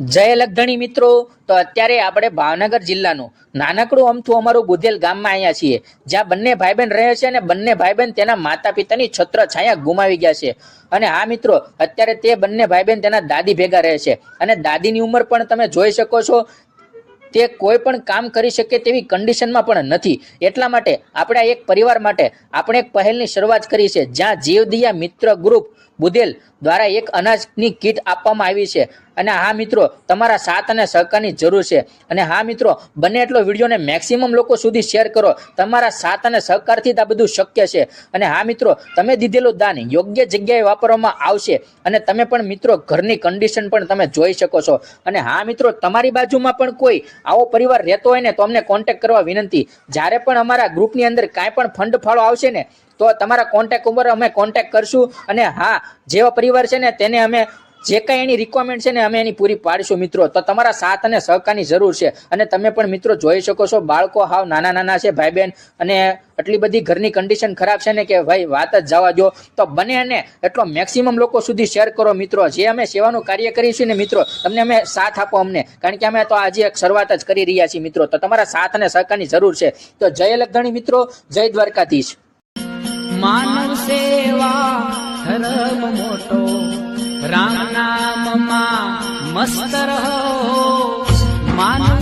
જય લગધણી મિત્રો. તો અત્યારે આપણે ભાવનગર જિલ્લાનું નાનકડું અમથું અમારું બુધેલ ગામમાં અહીંયા છીએ. જ્યાં બંને ભાઈ બહેન રહે છે અને બંને ભાઈ બહેન તેના માતા પિતાની છત્ર છાયા ગુમાવી ગયા છે. અને હા મિત્રો, અત્યારે તે બંને ભાઈ બહેન તેના દાદી ભેગા રહે છે. અને દાદીની ઉંમર પણ તમે જોઈ શકો છો. તે કોઈ પણ કામ કરી શકે તેવી કન્ડિશનમાં પણ નથી. એટલા માટે આપણે એક પરિવાર માટે આપણે એક પહેલની શરૂઆત કરી છે. જ્યાં જીવદિયા મિત્ર ગ્રુપ બુદેલ દ્વારા એક અનાજની કીટ આપવામાં આવી છે. અને હા મિત્રો, તમારા સાથ અને સહકારની જરૂર છે. અને હા મિત્રો, બને એટલો વિડીયોને મેક્સિમમ લોકો સુધી શેર કરો. તમારા સાથ અને સહકારથી જ આ બધું શક્ય છે. અને હા મિત્રો, તમે દીધેલું દાન યોગ્ય જગ્યાએ વાપરવામાં આવશે. અને તમે પણ મિત્રો, ઘરની કન્ડિશન પણ તમે જોઈ શકો છો. અને હા મિત્રો, તમારી બાજુમાં પણ કોઈ આવો પરિવાર રહેતો હોય ને તો અમને કોન્ટેક્ટ કરવા વિનંતી. જ્યારે પણ અમારા ગ્રુપની અંદર કાંઈ પણ ફંડ ફાળો આવશે ને, તો તમારા કોન્ટેક ઉપર અમે કોન્ટેક કરશું. અને હા, જેવા પરિવાર છે ને, તેને અમે જે કાંઈ એની રિક્વાયરમેન્ટ છે ને અમે એની પૂરી પાડીશું મિત્રો. તો તમારા સાથ અને સહકારની જરૂર છે. અને તમે પણ મિત્રો જોઈ શકો છો, બાળકો હાવ નાના નાના છે ભાઈ બહેન અને આટલી બધી ઘરની કન્ડિશન ખરાબ છે ને કે ભાઈ વાત જ જવા દો. તો બને અને એટલો મેક્સિમમ લોકો સુધી શેર કરો મિત્રો. જે અમે સેવાનું કાર્ય કરીશું ને મિત્રો, તમને અમે સાથ આપો અમને. કારણ કે અમે તો આજે એક શરૂઆત જ કરી રહ્યા છીએ મિત્રો. તો તમારા સાથ અને સહકારની જરૂર છે. તો જય લગધણી મિત્રો, જય દ્વારકાધીશ. માનવ મોટો. રામ નામમાં મસ્ત રહો. માનવ